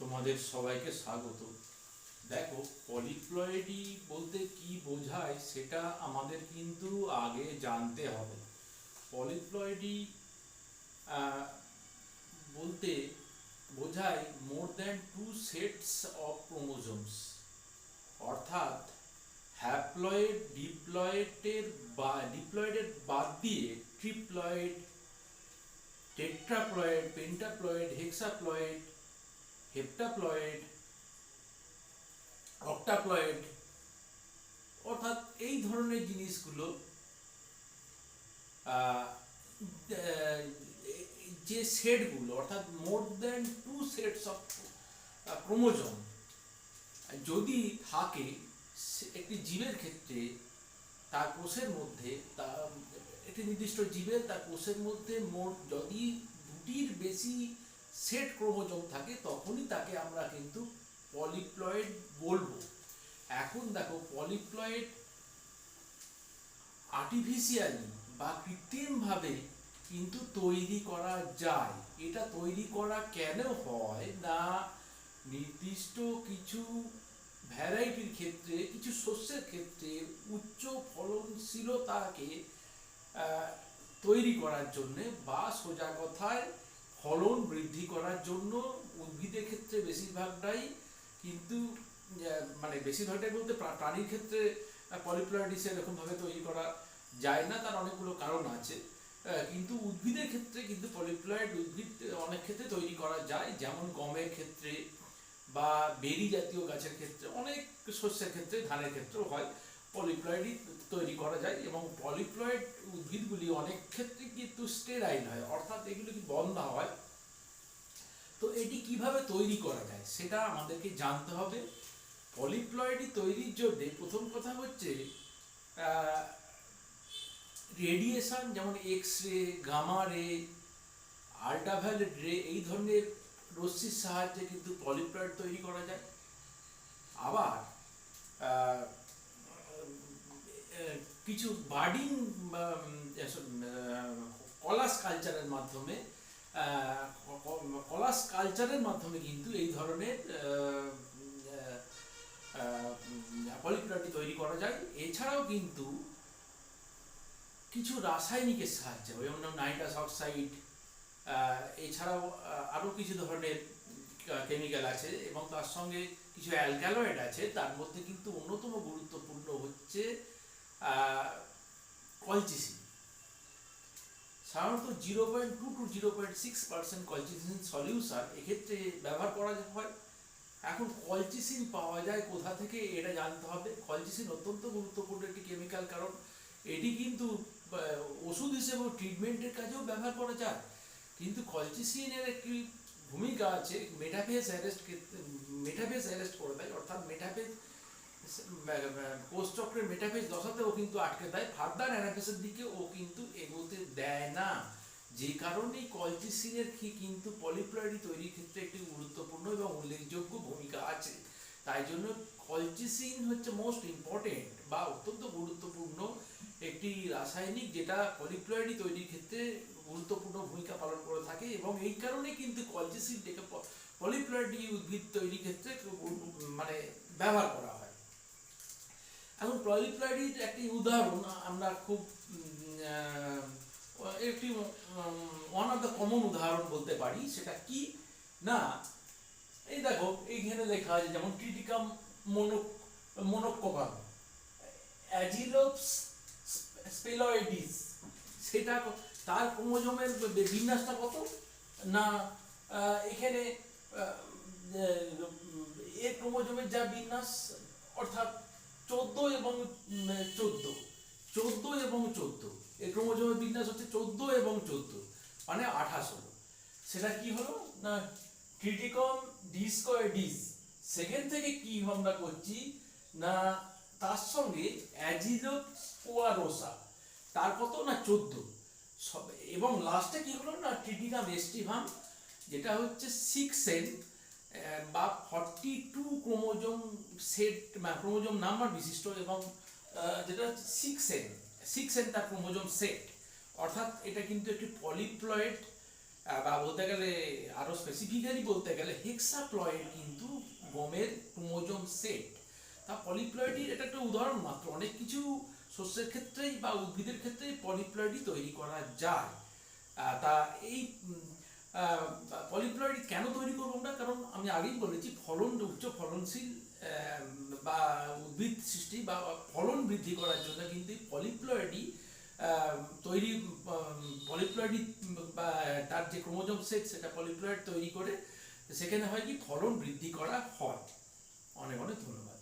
তোমাদের সবাইকে স্বাগত। দেখো পলিপ্লয়েডি বলতে কি বোঝায় সেটা আমাদের কিন্তু আগে জানতে হবে। পলিপ্লয়েডি বলতে বোঝায় more than two sets of chromosomes অর্থাৎ হ্যাপ্লয়েড ডিপ্লয়েডের বা ডিপ্লয়েডের বাদ দিয়ে ট্রিপ্লয়েড টেট্রাপ্লয়েড পেন্টাপ্লয়েড হেক্সাপ্লয়েড হেপ্টাপ্লয়েড অক্টাপ্লয়েড অর্থাৎ এই ধরনের জিনিসগুলো যে সেটগুলো, অর্থাৎ more than two sets of chromosome, যদি থাকে একটি জীবের ক্ষেত্রে, তার কোষের মধ্যে, তা, একটি নির্দিষ্ট জীবের তার কোষের মধ্যে মোট যদি দুটির বেশি সেট ক্রোমোজোম থাকে, তখনই তাকে আমরা কিন্তু পলিপ্লয়েড বলব। এখন দেখো পলিপ্লয়েড আর্টিফিশিয়ালি বা কৃত্রিমভাবে কিন্তু তৈরি করা যায়। এটা তৈরি করা কেন হয় না? নির্দিষ্ট কিছু ভ্যারাইটির ক্ষেত্রে, কিছু শস্যের ক্ষেত্রে উচ্চ ফলনশীলতাকে তৈরি করার জন্যে বা সোজা কথায় ফলন বৃদ্ধি করার জন্য উদ্ভিদের ক্ষেত্রে বেশিরভাগটাই কিন্তু মানে বেশিরভাগটাই বলতে প্রাণীর ক্ষেত্রে পলিপ্লয়েডিস এরকমভাবে তৈরি করা যায় না, তার অনেকগুলো কারণ আছে। কিন্তু উদ্ভিদের ক্ষেত্রে কিন্তু পলিপ্লয়েড উদ্ভিদ অনেক ক্ষেত্রে তৈরি করা যায়, যেমন গমের ক্ষেত্রে বা বেরি জাতীয় গাছের ক্ষেত্রে, অনেক শস্যের ক্ষেত্রে, ধানের ক্ষেত্রেও হয়। পলিপ্লয়েডই তৈরি করা যায় এবং পলিপ্লয়েড উদ্ভিদগুলি অনেক ক্ষেত্রে কিন্তু স্টেরাইল হয়, অর্থাৎ এগুলো বন্ধা হয়। তো এটি কীভাবে তৈরি করা যায় সেটা আমাদেরকে জানতে হবে। পলিপ্লয়েডই তৈরির জন্য প্রথম কথা হচ্ছে রেডিয়েশন যেমন এক্স রে গামা রে আল্ট্রাভায়োলেট রে এই ধরনের রশ্মির সাহায্যে কিন্তু পলিপ্লয়েড তৈরি করা যায়। আবার কিছু বার্ডিং কলাস কালচারের মাধ্যমে কলাস কালচারের মাধ্যমে কিন্তু এই ধরনের পলিপ্লয়েডটি তৈরি করা যায়। এছাড়াও কিন্তু কিছু রাসায়নিকের সাহায্যে যেমন নাইট্রাস অক্সাইড এছাড়াও আহ, আরও কিছু ধরনের কেমিক্যাল আছে এবং তার সঙ্গে কিছু অ্যালক্যালয়েড আছে তার মধ্যে কিন্তু অন্যতম গুরুত্বপূর্ণ হচ্ছে কলচিসিন সাধারণত zero point two to zero point six percent colchicine solution এক্ষেত্রে ব্যবহার করা হয়। এখন কলচিসিন পাওয়া যায় কোথা থেকে এটা জানতে হবে। কলচিসিন অত্যন্ত গুরুত্বপূর্ণ একটি কেমিক্যাল কারণ এটি কিন্তু ওষুধ হিসেবে ট্রিটমেন্টের কাজেও ব্যবহার করা যায়। কিন্তু কলচিসিনের একটি ভূমিকা আছে মেটাফেজ অ্যারেস্ট মেটাফেজ অ্যারেস্ট করে দেয়, অর্থাৎ মেটাফেজ কোষচক্রের মেটাফেজ দশাতেও কিন্তু আটকে দেয় ফার্দার অ্যানাফেসের দিকে ও কিন্তু এগোতে দেয় না। যে কারণে কলচিসিনের কি কিন্তু পলিপ্লয়েডি তৈরির ক্ষেত্রে একটি গুরুত্বপূর্ণ এবং উল্লেখযোগ্য ভূমিকা আছে। তাই জন্য কলচিসিন হচ্ছে মোস্ট ইম্পর্টেন্ট বা অত্যন্ত গুরুত্বপূর্ণ একটি রাসায়নিক যেটা পলিপ্লয়েডি তৈরির ক্ষেত্রে গুরুত্বপূর্ণ ভূমিকা পালন করে থাকে এবং এই কারণে কিন্তু কলচিসিন থেকে পলিপ্লয়েডি উদ্ভিদ তৈরির ক্ষেত্রে মানে ব্যবহার করা হয়। এখন পলিপ্লয়েডির একটি উদাহরণ, আমরা খুব একটি ওয়ান অফ দ্য কমন উদাহরণ বলতে পারি, সেটা কি? না, এই দেখো, এইখানে লেখা আছে যেমন ট্রিটিকাম মনো মনোকোভাম অ্যাজিলোপস স্পেলয়েডিস সেটা তার ক্রোমোজোমের বিন্যাসটা কত? না এখানে এর ক্রোমোজোমের যা বিন্যাস, অর্থাৎ চোদ্দ এবং চোদ্দ। চোদ্দ এবং চোদ্দ। এর ক্রোমোজোমের বিন্যাস হচ্ছে চোদ্দ এবং চোদ্দ মানে আঠাশ হলো। সেটা কি হলো? না, ক্রিটিকম ডিসকয়েডিস সেখান থেকে কি আমরা করছি? না, তার সঙ্গে অ্যাজিলোপোয়ারোসা তার কত? না, চোদ্দ। এবং লাস্টে কি হলো? না ট্রিটিকাম এস্টিভাম, যেটা হচ্ছে সিক্স সেন বা forty two chromosome set chromosome number বিশিষ্ট এবং যেটা সিক্স এন সিক্স সেন তার ক্রোমোজোম সেট অর্থাৎ এটা কিন্তু একটি পলিপ্লয়েড বা বলতে গেলে আরও স্পেসিফিক্যালি বলতে গেলে হেক্সাপ্লয়েড কিন্তু গমের ক্রোমোজোম সেট তা পলিপ্লয়েডির এটা একটা উদাহরণ মাত্র। অনেক কিছু শস্যের ক্ষেত্রেই বা উদ্ভিদের ক্ষেত্রেই পলিপ্লয়েডই তৈরি করা যায়। তা এই পলিপ্লয়েড কেন তৈরি করব আমি আগেই বলেছি, ফলন উচ্চ ফলনশীল বা উদ্ভিদ সৃষ্টি বা ফলন বৃদ্ধি করার জন্য কিন্তু পলিপ্লয়েডি তৈরি পলিপ্লয়েডি বা তার যে ক্রোমোজম সেট সেটা পলিপ্লয়েড তৈরি করে, সেখানে হয় কি ফলন বৃদ্ধি করা হয়। অনেক অনেক ধন্যবাদ।